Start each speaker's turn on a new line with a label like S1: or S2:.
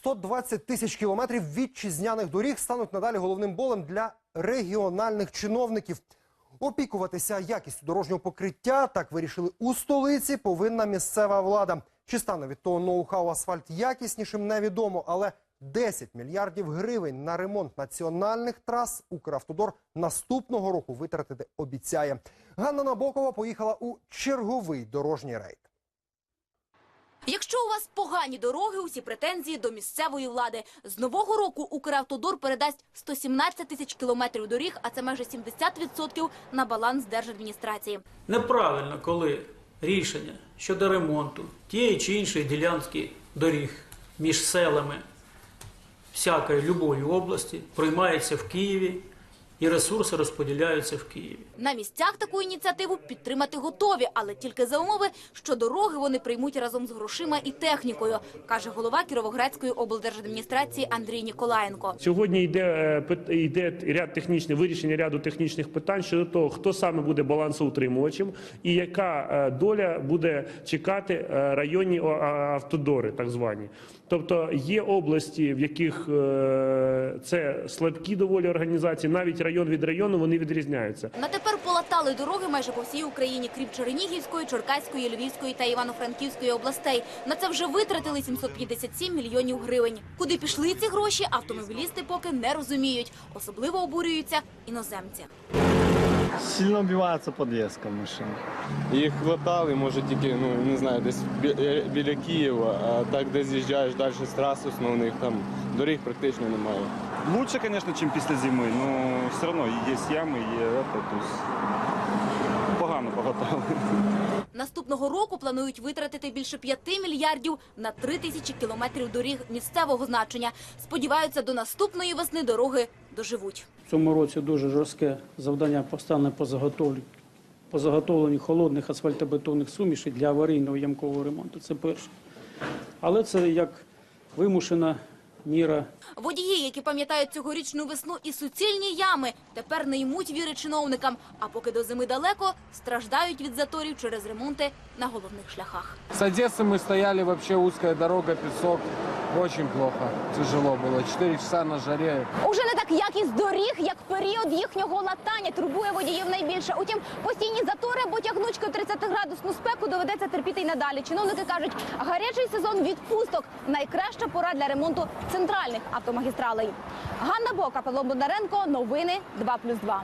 S1: 120 тисяч кілометрів вітчизняних доріг стануть надалі головним болем для регіональних чиновників. Опікуватися якістю дорожнього покриття, так вирішили у столиці, повинна місцева влада. Чи стане від того ноу-хау асфальт якіснішим, невідомо, але 10 мільярдів гривень на ремонт національних трас Укравтодор наступного року витратити обіцяє. Ганна Набокова поїхала у черговий дорожній рейд.
S2: Якщо у вас погані дороги, усі претензії до місцевої влади. З нового року Укравтодор передасть 117 тисяч кілометрів доріг, а це майже 70% на баланс держадміністрації.
S3: Неправильно, коли рішення щодо ремонту тієї чи іншої ділянки доріг між селами всякої любої області приймається в Києві і ресурси розподіляються в Києві.
S2: На місцях таку ініціативу підтримати готові, але тільки за умови, що дороги вони приймуть разом з грошима і технікою, каже голова Кіровоградської облдержадміністрації Андрій Ніколаєнко.
S4: Сьогодні йде, е, йде ряд технічних вирішення ряду технічних питань щодо того, хто саме буде балансоутримувачем і яка е, доля буде чекати е, районні автодори, так звані. Тобто є області, в яких це слабкі доволі організації, навіть район від району вони відрізняються.
S2: На тепер полатали дороги майже по всій Україні, крім Чернігівської, Черкаської, Львівської та Івано-Франківської областей. На це вже витратили 757 мільйонів гривень. Куди пішли ці гроші, автомобілісти поки не розуміють. Особливо обурюються іноземці.
S5: Сильно убивается подвеска машин.
S6: Їх хватали, може тільки, ну не знаю, десь бі- е, біля Києва, а так де з'їжджаєш далі з трас основних, там доріг практично немає.
S5: Лучше, конечно, чем після зими, но все равно есть ямы, є это, то есть погано поготали.
S2: Наступного року планують витратити більше 5 мільярдів на 3 тисячі кілометрів доріг місцевого значення. Сподіваються, до наступної весни дороги доживуть.
S7: В цьому році дуже жорстке завдання постане по заготовлі по заготовленню холодних асфальтобетонних сумішей для аварійного ямкового ремонту. Це перше. Але це як вимушена міра
S2: Водії, які пам'ятають цьогорічну весну і суцільні ями, тепер не ймуть віри чиновникам. А поки до зими далеко, страждають від заторів через ремонти на головних шляхах.
S6: С Одессы мы стояли, вообще узкая дорога, песок. Очень плохо, тяжело было. 4 часа на жаре.
S8: Уже не так якість доріг, як період їхнього латання турбує водіїв найбільше. Утім, постійні затори або тягнучкою 30-градусну спеку доведеться терпіти й надалі. Чиновники кажуть, гарячий сезон відпусток найкраща пора для ремонту центральних автомагістралей. Ганна Бока, Павло Бондаренко. Новини 2+,2.